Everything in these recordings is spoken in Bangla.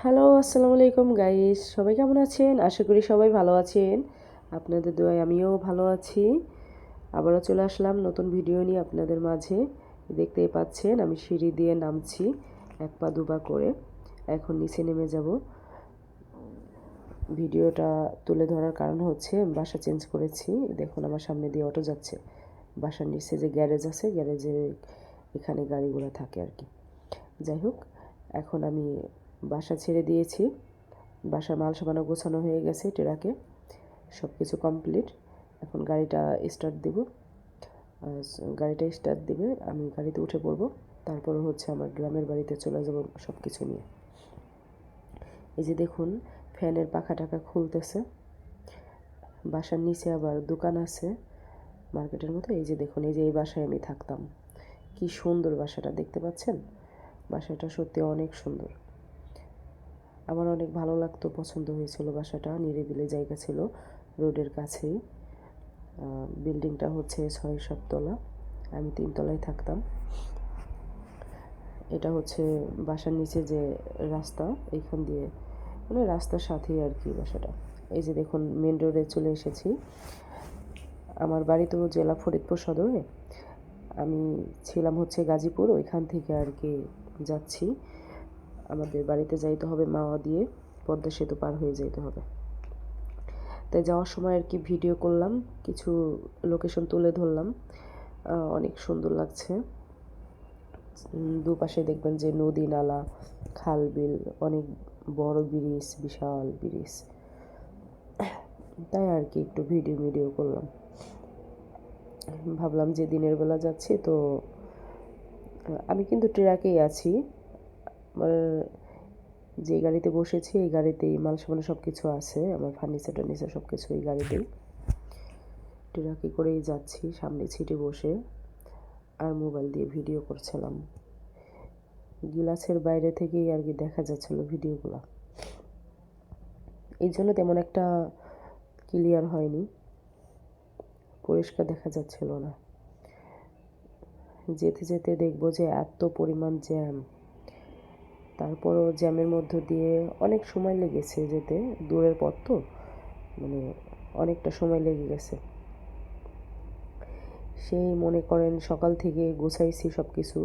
হ্যালো, আসসালামু আলাইকুম গাইস সবাই কেমন আছেন? আশা করি সবাই ভালো আছেন। আপনাদের দোয়ায় আমিও ভালো আছি। আবারও চলে আসলাম নতুন ভিডিও নিয়ে আপনাদের মাঝে। দেখতেই পাচ্ছেন, আমি সিঁড়ি দিয়ে নামছি, এক পা দুপা করে। এখন নিচে নেমে যাব। ভিডিওটা তুলে ধরার কারণ হচ্ছে বাসা চেঞ্জ করেছি। দেখুন, আমার সামনে দিয়ে অটো যাচ্ছে। বাসার নিচে যে গ্যারেজ আছে গ্যারেজে এখানে গাড়িগুলো থাকে আর কি। যাই হোক, এখন আমি বাসা ছেড়ে দিয়েছি। বাসার মাল সামানো গোছানো হয়ে গেছে টেরাকে। সব কিছু কমপ্লিট। এখন গাড়িটা স্টার্ট দেব। গাড়িটা স্টার্ট দিবে, আমি গাড়িতে উঠে পড়ব। তারপরে হচ্ছে আমার গ্রামের বাড়িতে চলে যাব সব কিছু নিয়ে। এই যে দেখুন, ফ্যানের পাখা টাকা খুলতেছে। বাসার নিচে আবার দোকান আছে মার্কেটের মতো। এই যে দেখুন, এই যে এই বাসায় আমি থাকতাম। কি সুন্দর বাসাটা, দেখতে পাচ্ছেন? বাসাটা সত্যি অনেক সুন্দর। আমার অনেক ভালো লাগতো, পছন্দ হয়েছিল বাসাটা, নিরিবিলি জায়গা ছিল রোডের কাছেই। বিল্ডিংটা হচ্ছে ছয় সাততলা, আমি তিনতলায় থাকতাম। এটা হচ্ছে বাসার নিচে যে রাস্তা এইখান দিয়ে মানে রাস্তার সাথেই আর কি বাসাটা। এই যে দেখুন মেন রোডে চলে এসেছি। আমার বাড়ি তো জেলা ফরিদপুর সদরে। আমি ছিলাম হচ্ছে গাজীপুর, ওইখান থেকে আর কি যাচ্ছি। আমাদের বাড়িতে যাইতে হবে মাওয়া দিয়ে, পদ্মা সেতু পার হয়ে যাইতে হবে। তাই যাওয়ার সময় আর কি ভিডিও করলাম, কিছু লোকেশন তুলে ধরলাম। অনেক সুন্দর লাগছে। দুপাশে দেখবেন যে নদী নালা, খাল বিল, অনেক বড় ব্রিজ, বিশাল ব্রিজ। তাই আর কি একটু ভিডিও ভিডিও করলাম। ভাবলাম যে দিনের বেলা যাচ্ছি, তো আমি কিন্তু ট্রাকেই আছি। যে গাড়িতে বসেছি, এই গাড়িতেই মাল সামানো সব কিছু আছে। আমার ফার্নিচার টার্নিচার সব কিছু এই গাড়িতেই। ট্রাকে করেই যাচ্ছি, সামনে ছিটে বসে। আর মোবাইল দিয়ে ভিডিও করছিলাম। গিলাসের বাইরে থেকেই আর কি দেখা যাচ্ছিল ভিডিওগুলো। এই জন্য তেমন একটা ক্লিয়ার হয়নি। পরিষ্কার দেখা যাচ্ছিল না। যেতে যেতে দেখব যে এত পরিমাণ জ্যাম তারপরও জ্যামের মধ্য দিয়ে অনেক সময় লেগেছে যেতে, দূরের পথ তো মানে অনেকটা সময় লেগে গেছে। সেই মনে করেন সকাল থেকে গোছাইছি সব কিছু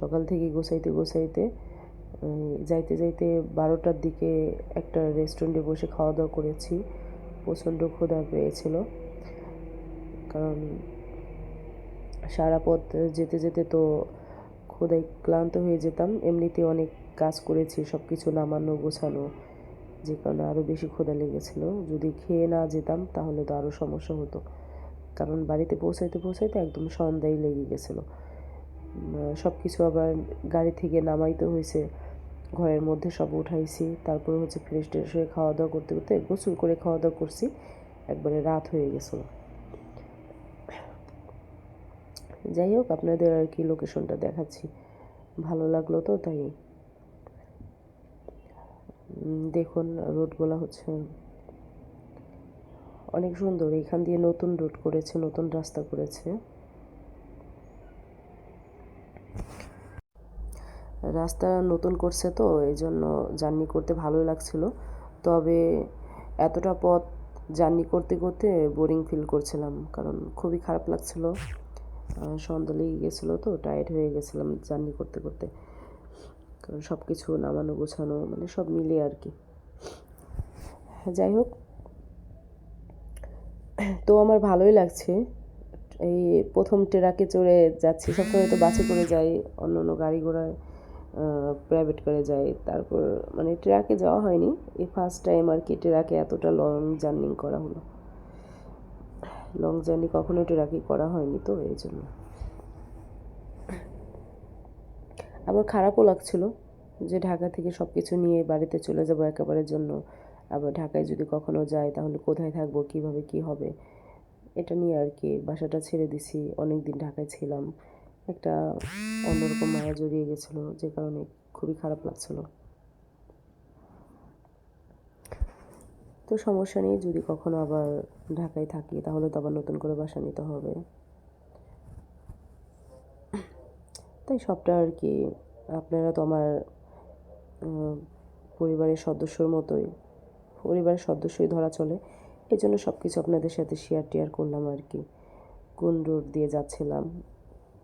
সকাল থেকে গোছাইতে গোছাইতে যাইতে যাইতে বারোটার দিকে একটা রেস্টুরেন্টে বসে খাওয়া দাওয়া করেছি। প্রচণ্ড ক্ষুধা পেয়েছিল। কারণ সারা পথ যেতে যেতে তো ক্ষুদায় ক্লান্ত হয়ে যেতাম। এমনিতে অনেক কাজ করেছি সব কিছু নামানো, গোছানো, যে কারণে আরও বেশি ক্ষুধা লেগেছিলো। যদি খেয়ে না যেতাম, তাহলে তো আরও সমস্যা হতো। কারণ বাড়িতে পৌঁছাইতে পৌঁছাইতে একদম সন্ধ্যায় লেগে গেছিল। সব কিছু আবার গাড়ি থেকে নামাইতে হয়েছে ঘরের মধ্যে সব উঠাইছি, তারপর হচ্ছে ফ্রেশ ট্রেশ হয়ে খাওয়া দাওয়া করতে করতে গোসল করে খাওয়া দাওয়া করছি, একবারে রাত হয়ে গেছিল। যাই হোক, আপনাদের আর কি লোকেশনটা দেখাচ্ছি। ভালো লাগল তো, তাই দেখুন, রোডগুলো হচ্ছে অনেক সুন্দর। এখান দিয়ে নতুন রোড করেছে, নতুন রাস্তা করেছে। রাস্তা নতুন করছে তো এই জন্য জার্নি করতে ভালো লাগছিল। তবে এতটা পথ জার্নি করতে করতে বোরিং ফিল করছিলাম, কারণ খুবই খারাপ লাগছিল। সন্ধ্যা লেগে গেছিল তো টায়ার্ড হয়ে গেছিলাম জার্নি করতে করতে। কারণ সব কিছু নামানো, গোছানো মানে সব মিলে আর কি। যাই হোক, তো আমার ভালোই লাগছে। এই প্রথম ট্রাকে চড়ে যাচ্ছি, সবসময় তো বাসে করে যাই, অন্য অন্য গাড়ি ঘোড়ায় প্রাইভেট করে যাই। তারপর মানে ট্রাকে যাওয়া হয়নি, এই ফার্স্ট টাইম আর কি ট্রাকে এতটা লং জার্নি করা হলো। লং জার্নি কখনো ট্রাকে করা হয়নি তো, এই জন্য। আবার খারাপও লাগছিল যে ঢাকা থেকে সব কিছু নিয়ে বাড়িতে চলে যাব একেবারের জন্য। আবার ঢাকায় যদি কখনো যাই, তাহলে কোথায় থাকব, কীভাবে কি হবে? এটা নিয়ে আর কি বাসাটা ছেড়ে দিছি অনেক দিন ঢাকায় ছিলাম। একটা অন্যরকম মায়া জড়িয়ে গেছিল, যে কারণে খুবই খারাপ লাগছিল। তো সমস্যা নেই, যদি কখনো আবার ঢাকায় থাকি, তাহলে তো আবার নতুন করে বাসা নিতে হবে। তাই সবটা আর কি আপনারা তো আমার পরিবারের সদস্যর মতোই, পরিবারের সদস্যই ধরা চলে। এই জন্য সব কিছু আপনাদের সাথে শেয়ার টেয়ার করলাম আর কি। কোন রোড দিয়ে যাচ্ছিলাম,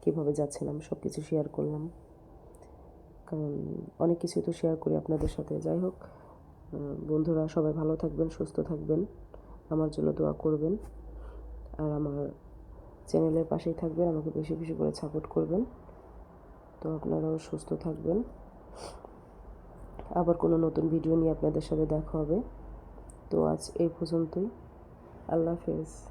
কীভাবে যাচ্ছিলাম সব কিছু শেয়ার করলাম। কারণ অনেক কিছুই তো শেয়ার করি আপনাদের সাথে। যাই হোক বন্ধুরা সবাই ভালো থাকবেন, সুস্থ থাকবেন। আমার জন্য দোয়া করবেন। আর আমার চ্যানেলের পাশেই থাকবেন, আমাকে বেশি বেশি করে সাপোর্ট করবেন। তো আপনারাও সুস্থ থাকবেন। আবার কোনো নতুন ভিডিও নিয়ে আপনাদের সাথে দেখা হবে। তো আজ এই পর্যন্তই। আল্লাহ হাফেজ।